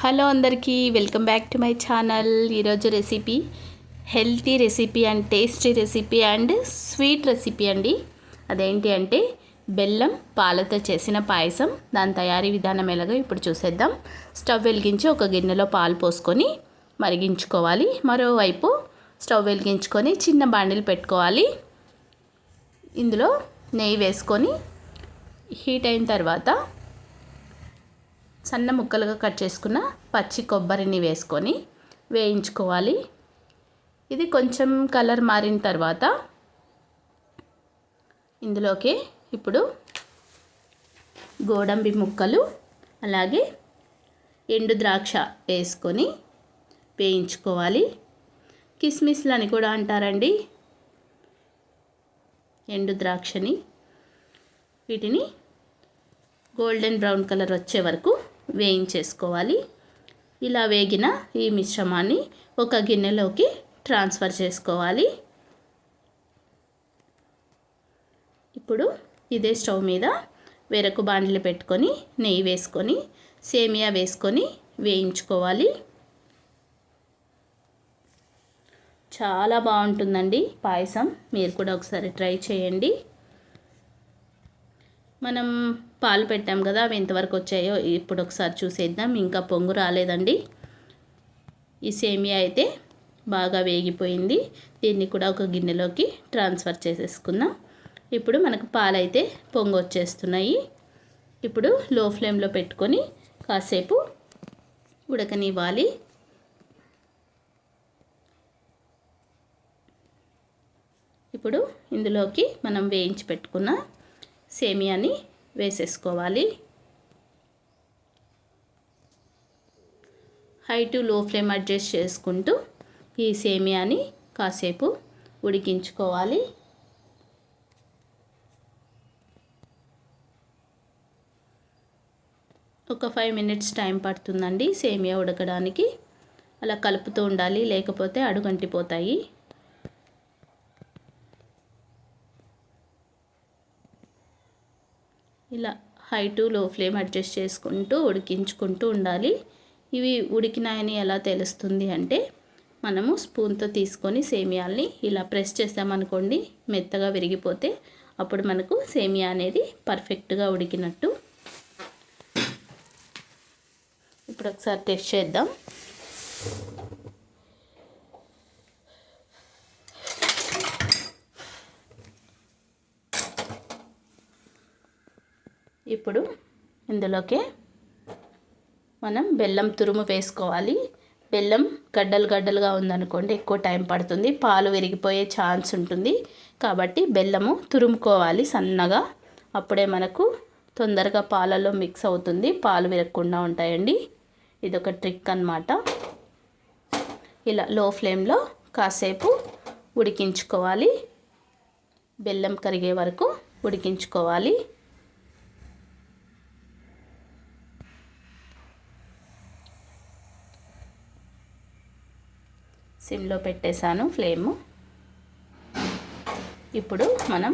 Hello అందరికీ welcome back to my channel. ఈరోజు recipe healthy recipe and tasty recipe and sweet recipe అండి. అదేంటి అంటే బెల్లం పాలతో చేసిన పాయసం. దాని తయారీ విధానం ఎలాగో ఇప్పుడు చూసేద్దాం. స్టవ్ వెలిగించి ఒక గిన్నెలో పాలు పోసుకొని మరిగించుకోవాలి. మరోవైపు స్టవ్ వెలిగించుకొని చిన్న బాండిలు పెట్టుకోవాలి. ఇందులో నెయ్యి వేసుకొని హీట్ అయిన తర్వాత సన్న ముక్కలుగా కట్ చేసుకున్న పచ్చి కొబ్బరిని వేసుకొని వేయించుకోవాలి. ఇది కొంచెం కలర్ మారిన తర్వాత ఇందులోకి ఇప్పుడు గోడంబి ముక్కలు అలాగే ఎండు ద్రాక్ష వేసుకొని వేయించుకోవాలి. కిస్మిస్లు అని కూడా అంటారండి. ఎండు ద్రాక్షని వీటిని గోల్డెన్ బ్రౌన్ కలర్ వచ్చే వరకు వేయించేసుకోవాలి. ఇలా వేగిన ఈ మిశ్రమాన్ని ఒక గిన్నెలోకి ట్రాన్స్ఫర్ చేసుకోవాలి. ఇప్పుడు ఇదే స్టవ్ మీద వెరకు బాండ్లు పెట్టుకొని నెయ్యి వేసుకొని సేమియా వేసుకొని వేయించుకోవాలి. చాలా బాగుంటుందండి పాయసం. మీరు కూడా ఒకసారి ట్రై చేయండి. మనం పాలు పెట్టాం కదా అవి ఎంతవరకు వచ్చాయో ఇప్పుడు ఒకసారి చూసేద్దాం. ఇంకా పొంగు రాలేదండి. ఈ సేమియా అయితే బాగా వేగిపోయింది. దీన్ని కూడా ఒక గిన్నెలోకి ట్రాన్స్ఫర్ చేసేసుకుందాం. ఇప్పుడు మనకు పాలు అయితే పొంగు వచ్చేస్తున్నాయి. ఇప్పుడు లో ఫ్లేమ్లో పెట్టుకొని కాసేపు ఉడకనివ్వాలి. ఇప్పుడు ఇందులోకి మనం వేయించి పెట్టుకున్న సేమియాని వేసేసుకోవాలి. High to low flame adjust చేసుకుంటూ ఈ సేమియాని కాసేపు ఉడికించుకోవాలి. ఒక ఫైవ్ మినిట్స్ టైం పడుతుందండి సేమియా ఉడకడానికి. అలా కలుపుతూ ఉండాలి లేకపోతే అడుగంటిపోతాయి. ఇలా high to low flame adjust చేసుకుంటూ ఉడికించుకుంటూ ఉండాలి. ఇవి ఉడికినాయని ఎలా తెలుస్తుంది అంటే మనము స్పూన్తో తీసుకొని సేమియాల్ని ఇలా ప్రెస్ చేసామనుకోండి మెత్తగా విరిగిపోతే అప్పుడు మనకు సేమియా అనేది పర్ఫెక్ట్గా ఉడికినట్టు. ఇప్పుడు ఒకసారి టెస్ట్ చేద్దాం. ఇప్పుడు ఇందులోకి మనం బెల్లం తురుము వేసుకోవాలి. బెల్లం గడ్డలు గడ్డలుగా ఉందనుకోండి ఎక్కువ టైం పడుతుంది. పాలు విరిగిపోయే ఛాన్స్ ఉంటుంది. కాబట్టి బెల్లము తురుముకోవాలి సన్నగా. అప్పుడే మనకు తొందరగా పాలలో మిక్స్ అవుతుంది. పాలు విరగకుండా ఉంటాయండి. ఇదొక ట్రిక్ అనమాట ఇలా లో ఫ్లేమ్లో కాసేపు ఉడికించుకోవాలి. బెల్లం కరిగే వరకు ఉడికించుకోవాలి. సిమ్లో పెట్టేశాను ఫ్లేము. ఇప్పుడు మనం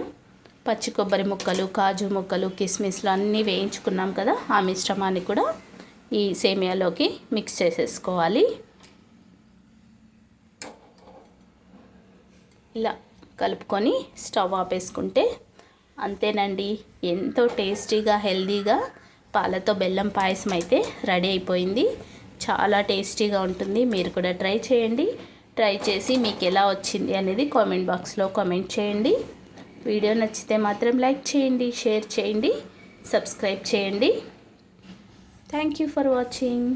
పచ్చి కొబ్బరి ముక్కలు కాజు ముక్కలు కిస్మిస్లు అన్నీ వేయించుకున్నాం కదా ఆ మిశ్రమాన్ని కూడా ఈ సేమియాలోకి మిక్స్ చేసేసుకోవాలి. ఇలా కలుపుకొని స్టవ్ ఆపేసుకుంటే అంతేనండి ఎంతో టేస్టీగా హెల్దీగా పాలతో బెల్లం పాయసం అయితే రెడీ అయిపోయింది. చాలా టేస్టీగా ఉంటుంది మీరు కూడా ట్రై చేయండి. ట్రై చేసి మీకు ఎలా వచ్చింది అనేది కామెంట్ బాక్స్లో కామెంట్ చేయండి. వీడియో నచ్చితే మాత్రం లైక్ చేయండి షేర్ చేయండి సబ్స్క్రైబ్ చేయండి. Thank you for watching